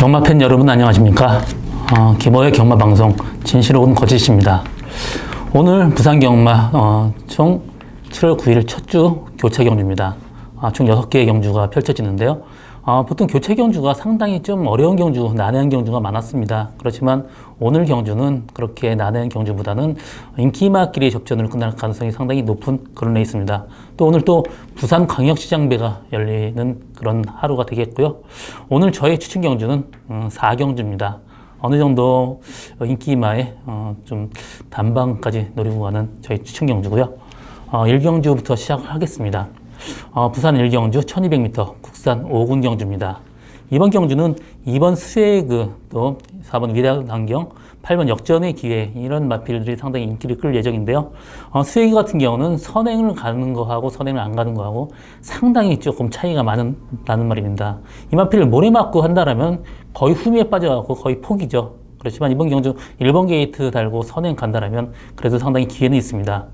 경마 팬 여러분 안녕하십니까? 어, 김호의 경마 방송 진실옥은 거짓입니다. 오늘 부산 경마 어, 총 7월 9일 첫 주 교체 경주입니다. 아, 총 6개의 경주가 펼쳐지는데요. 어, 보통 교체 경주가 상당히 좀 어려운 경주, 난해한 경주가 많았습니다. 그렇지만 오늘 경주는 그렇게 난해한 경주보다는 인기마끼리 접전으로 끝날 가능성이 상당히 높은 그런 레이스입니다. 또 오늘 또 부산 광역시장배가 열리는 그런 하루가 되겠고요. 오늘 저의 추천 경주는 음, 4경주입니다. 어느 정도 인기마에 어, 좀 단방까지 노리고 가는 저희 추천 경주고요. 어, 1경주부터 시작하겠습니다. 어, 부산 1경주 1200m 국산 5군 경주입니다. 이번 경주는 2번 스웨그 또 4번 위대한 강경 8번 역전의 기회 이런 마필들이 상당히 인기를 끌 예정인데요. 어, 스웨그 같은 경우는 선행을 가는 거하고 선행을 안 가는 거하고 상당히 조금 차이가 많은 라는 말입니다. 이 마필을 모래 맞고 한다라면 거의 후미에 빠져갖고 거의 포기죠. 그렇지만 이번 경주 1번 게이트 달고 선행 간다라면 그래도 상당히 기회는 있습니다.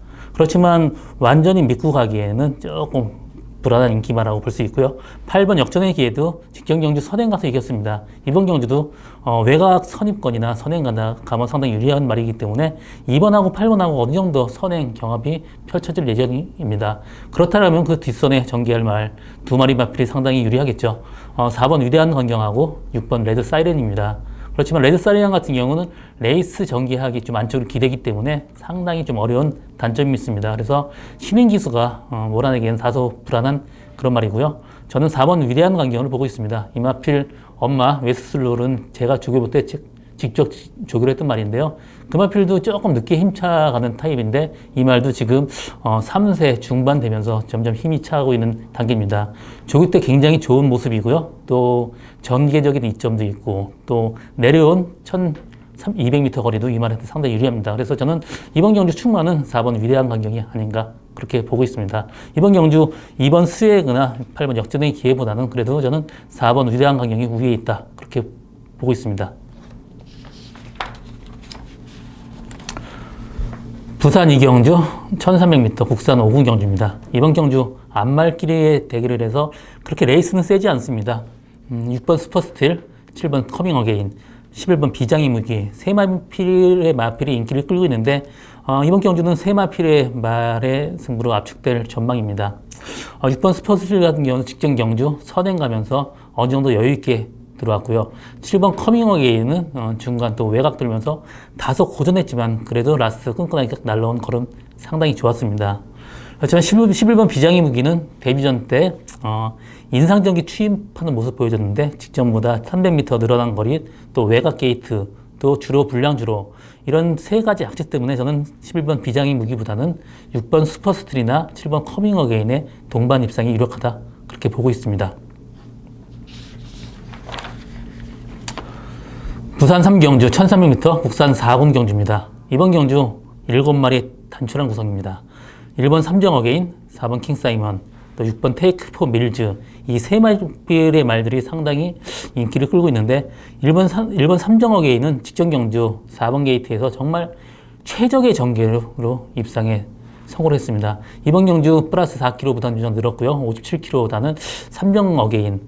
그렇지만 완전히 믿고 가기에는 조금 불안한 인기마라고 볼 수 있고요. 8번 역전의 기회도 직전 경주 선행 가서 이겼습니다. 이번 경주도 어, 외곽 선입권이나 선행 간다 가면 상당히 유리한 말이기 때문에 2번하고 8번하고 어느 정도 선행 경합이 펼쳐질 예정입니다. 그렇다면 그 뒷선에 전개할 말 두 마리 마필이 상당히 유리하겠죠. 어, 4번 위대한 광경하고 6번 레드 사이렌입니다. 그렇지만 레드 사리안 같은 경우는 레이스 전개하기 좀 안쪽으로 기대기 때문에 상당히 좀 어려운 단점이 있습니다. 그래서 신인 기수가 어, 몰아내기에는 다소 불안한 그런 말이고요. 저는 4번 위대한 광경을 보고 있습니다. 이마필 엄마 웨스슬롤은 제가 조교부 때 직- 직접 조교를 했던 말인데요. 그마필도 조금 늦게 힘차가는 타입인데 이 말도 지금 어, 3세 중반 되면서 점점 힘이 차고 있는 단계입니다. 조교 때 굉장히 좋은 모습이고요. 또 전개적인 이점도 있고 또 내려온 1200m 거리도 이 말한테 상당히 유리합니다. 그래서 저는 이번 경주 충만은 4번 위대한 광경이 아닌가 그렇게 보고 있습니다. 이번 경주 2번 스웨그나 8번 역전의 기회보다는 그래도 저는 4번 위대한 광경이 우위에 있다 그렇게 보고 있습니다. 부산 이경주 1300m 국산 5군 경주입니다. 이번 경주 안말끼리의 대결을 해서 그렇게 레이스는 세지 않습니다. 음, 6번 슈퍼스틸, 7번 커밍 어게인, 11번 비장의 무기, 세 마필의 마필이 인기를 끌고 있는데 어, 이번 경주는 세 마필의 말의 승부로 압축될 전망입니다. 어, 6번 슈퍼스틸 같은 경우는 직전 경주 선행 가면서 어느 정도 여유 있게 들어왔고요. 7번 커밍 어게인은 어, 중간 또 외곽 들면서 다소 고전했지만 그래도 라스트 끈끈하게 딱 날라온 걸음 상당히 좋았습니다. 그렇지만 11, 11 번 비장의 무기는 데뷔전 때 어, 인상적인 추임하는 모습 보여줬는데 직전보다 300m 늘어난 거리 또 외곽 게이트 또 주로 불량 주로 이런 세 가지 악재 때문에 저는 11번 비장의 무기보다는 6번 슈퍼스트리나 7번 커밍 어게인의 동반 입상이 유력하다 그렇게 보고 있습니다. 부산 3경주 1300m 국산 4군 경주입니다. 이번 경주 7마리 단출한 구성입니다. 1번 삼정 어게인, 4번 킹 사이먼, 또 6번 테이크 포 밀즈 이 세 마리의 말들이 상당히 인기를 끌고 있는데 1번, 3, 1번 삼정 어게인은 직전 경주 4번 게이트에서 정말 최적의 전개로 입상에 성공을 했습니다. 이번 경주 플러스 4kg 부담 유전 늘었고요. 57kg 다는 삼정 어게인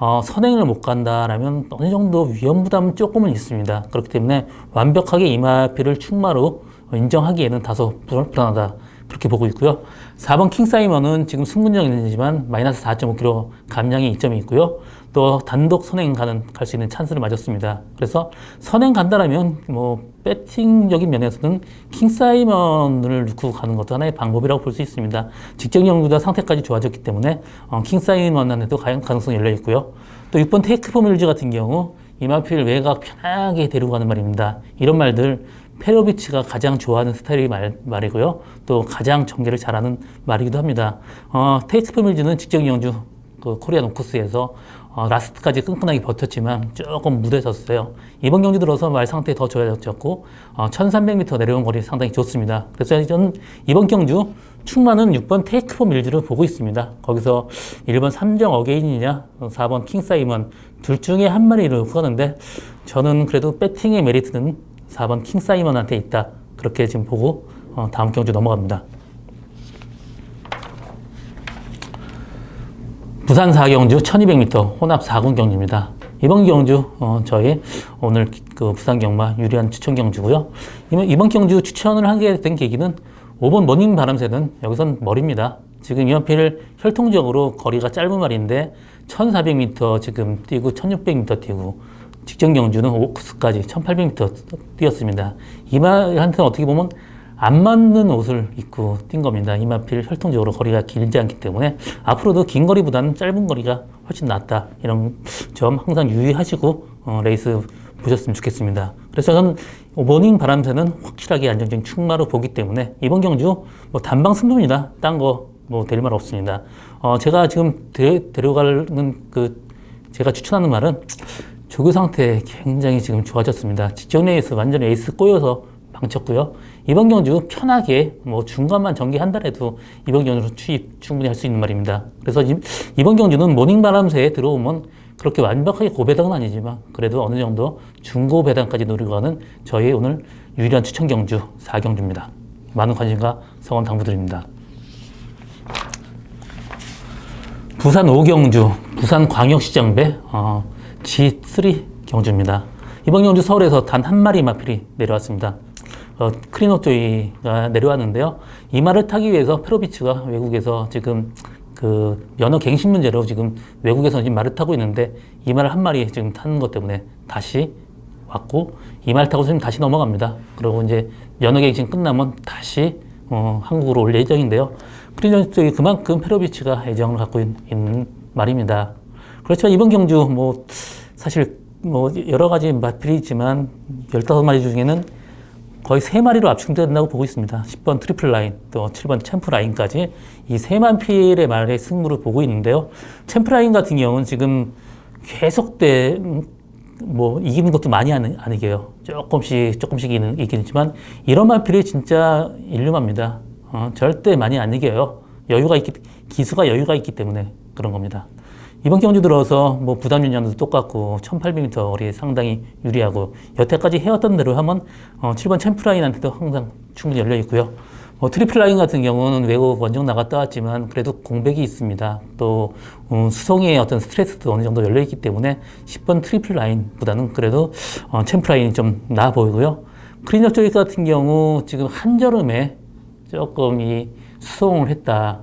어, 선행을 못 간다라면 어느 정도 위험 부담은 조금은 있습니다. 그렇기 때문에 완벽하게 이마피를 충마로 인정하기에는 다소 불- 불안하다. 그렇게 보고 있고요. 4번 킹사이먼은 지금 승분정이지만 마이너스 4.5kg 감량의 이점이 있고요. 또 단독 선행 가는 갈 수 있는 찬스를 맞았습니다. 그래서 선행 간다라면 뭐 배팅적인 면에서는 킹사이먼을 넣고 가는 것도 하나의 방법이라고 볼 수 있습니다. 직전 경주다 상태까지 좋아졌기 때문에 어, 킹사이먼한테도 가능- 가능성이 열려 있고요. 또 6번 테이크 포밀즈 같은 경우 이마필 외곽 편하게 데리고 가는 말입니다. 이런 말들 페로비치가 가장 좋아하는 스타일의 말, 말이고요. 또 가장 전개를 잘하는 말이기도 합니다. 어, 테이크 포밀즈는 직전 경주 그 코리아 노코스에서 어, 라스트까지 끈끈하게 버텼지만 조금 무뎌졌어요. 이번 경주 들어서 말 상태 더 좋아졌고 어, 1300m 내려온 거리 상당히 좋습니다. 그래서 저는 이번 경주 충만은 6번 테이크 포 밀즈를 보고 있습니다. 거기서 1번 삼정 어게인이냐 4번 킹사이먼 둘 중에 한 마리를 구하는데 저는 그래도 배팅의 메리트는 4번 킹 사이먼한테 있다. 그렇게 지금 보고 어, 다음 경주 넘어갑니다. 부산 4경주 1200m 혼합 4군 경주입니다. 이번 경주 어, 저희 오늘 그 부산 경마 유리한 추천 경주고요. 이번, 이번 경주 추천을 하게 된 계기는 5번 모닝 바람새는 여기선 머리입니다. 지금 이만필 혈통적으로 거리가 짧은 말인데 1400m 지금 뛰고 1600m 뛰고 직전 경주는 오크스까지 1800m 뛰었습니다. 이마한테는 어떻게 보면 안 맞는 옷을 입고 뛴 겁니다. 이마필 혈통적으로 거리가 길지 않기 때문에 앞으로도 긴 거리보다는 짧은 거리가 훨씬 낫다. 이런 점 항상 유의하시고 어, 레이스 보셨으면 좋겠습니다. 그래서 저는 모닝 바람새는 확실하게 안정적인 충마로 보기 때문에 이번 경주 뭐 단방 승부입니다. 딴 거 뭐 될 말 없습니다. 어, 제가 지금 데, 데려가는 그 제가 추천하는 말은 조교 상태 굉장히 지금 좋아졌습니다. 직전 레이스 완전 에이스 꼬여서 망쳤고요. 이번 경주 편하게 뭐 중간만 전개한다해도 이번 경주로 추입 충분히 할 수 있는 말입니다. 그래서 이, 이번 경주는 모닝 바람새에 들어오면 그렇게 완벽하게 고배당은 아니지만 그래도 어느 정도 중고 배당까지 노리고 가는 저희 오늘 유일한 추천 경주 4경주입니다. 많은 관심과 성원 당부드립니다. 부산 5경주, 부산 광역시장배 어, G3 경주입니다. 이번 경주 서울에서 단 한 마리 마필이 내려왔습니다. 어, 크리노조이가 내려왔는데요. 이 말을 타기 위해서 페로비츠가 외국에서 지금 그 면허 갱신 문제로 지금 외국에서 지금 말을 타고 있는데 이 말을 한 마리 지금 타는 것 때문에 다시 왔고 이 말 타고 지금 다시 넘어갑니다. 그리고 이제 면허 갱신 끝나면 다시 어, 한국으로 올 예정인데요. 크리노조이 그만큼 페로비츠가 애정을 갖고 있, 있는 말입니다. 그렇지만 이번 경주 뭐 사실 뭐 여러 가지 마필이 있지만 15마리 중에는 거의 세 마리로 압축된다고 보고 있습니다. 10번 트리플 라인, 또 7번 챔프 라인까지 이 세만 필의 말의 승부를 보고 있는데요. 챔프 라인 같은 경우는 지금 계속돼 뭐 이기는 것도 많이 안, 안 이겨요. 조금씩 조금씩 이기는, 이기지만 이런 마필이 진짜 일lum합니다. 어, 절대 많이 안 이겨요. 여유가 있기 기수가 여유가 있기 때문에 그런 겁니다. 이번 경주 들어서 뭐 부담 유년도 똑같고 1800m 거리 상당히 유리하고 여태까지 해왔던 대로 하면 어 7번 챔프라인한테도 항상 충분히 열려 있고요. 뭐 트리플 라인 같은 경우는 외국 원정 나갔다 왔지만 그래도 공백이 있습니다. 또 음, 수송의 어떤 스트레스도 어느 정도 열려 있기 때문에 10번 트리플 라인보다는 그래도 어 챔프 라인이 좀 나아 보이고요. 크리너 쪽 같은 경우 지금 한여름에 조금 이 수송을 했다.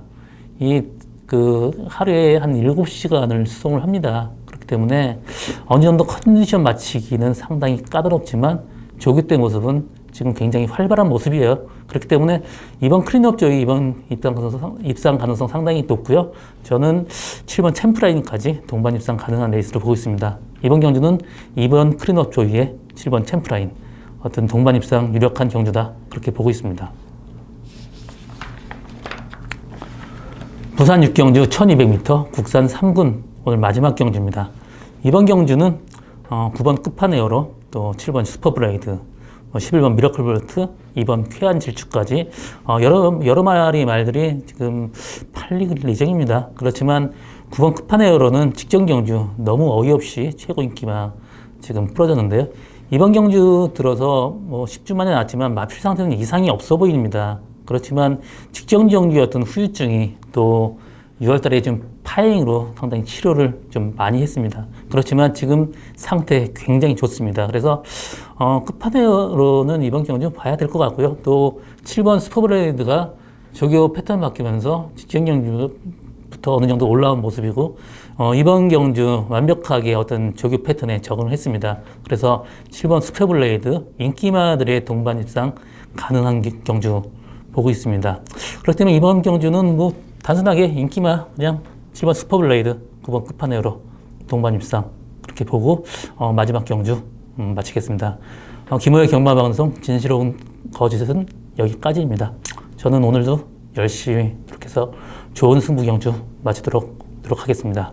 이 그 하루에 한 7시간을 수송을 합니다. 그렇기 때문에 어느 정도 컨디션 맞추기는 상당히 까다롭지만 조교 때 모습은 지금 굉장히 활발한 모습이에요. 그렇기 때문에 이번 클린업 쪽이 이번 입상 가능성, 입상 가능성 상당히 높고요. 저는 7번 챔프라인까지 동반 입상 가능한 레이스를 보고 있습니다. 이번 경주는 이번 클린업 조이의 7번 챔프라인 어떤 동반 입상 유력한 경주다 그렇게 보고 있습니다. 부산 6경주 1200m 국산 3군 오늘 마지막 경주입니다. 이번 경주는 어, 9번 끝판에어로 또 7번 슈퍼브레이드 11번 뭐 미러클 볼트 2번 쾌한 질주까지 어, 여러, 여러 마리 말들이 지금 팔릴 예정입니다. 그렇지만 9번 끝판에어로는 직전 경주 너무 어이없이 최고 인기만 지금 풀어졌는데요. 이번 경주 들어서 뭐 10주 만에 나왔지만 마필 상태는 이상이 없어 보입니다. 그렇지만 직전 경기였던 후유증이 또 6월 달에 좀 파행으로 상당히 치료를 좀 많이 했습니다. 그렇지만 지금 상태 굉장히 좋습니다. 그래서 어, 끝판으로는 이번 경기 좀 봐야 될 것 같고요. 또 7번 스포브레이드가 조교 패턴 바뀌면서 직전 경기부터 어느 정도 올라온 모습이고 어, 이번 경주 완벽하게 어떤 조교 패턴에 적응을 했습니다. 그래서 7번 스페블레이드 인기마들의 동반 입상 가능한 경주 보고 있습니다. 그렇기 때문에 이번 경주는 뭐 단순하게 인기만 그냥 7번 슈퍼블레이드 9번 끝판에어로 동반 입상 그렇게 보고 어, 마지막 경주 음, 마치겠습니다. 어, 김호의 경마방송 진실로운 거짓은 여기까지입니다. 저는 오늘도 열심히 그렇게 해서 좋은 승부 경주 마치도록 하겠습니다.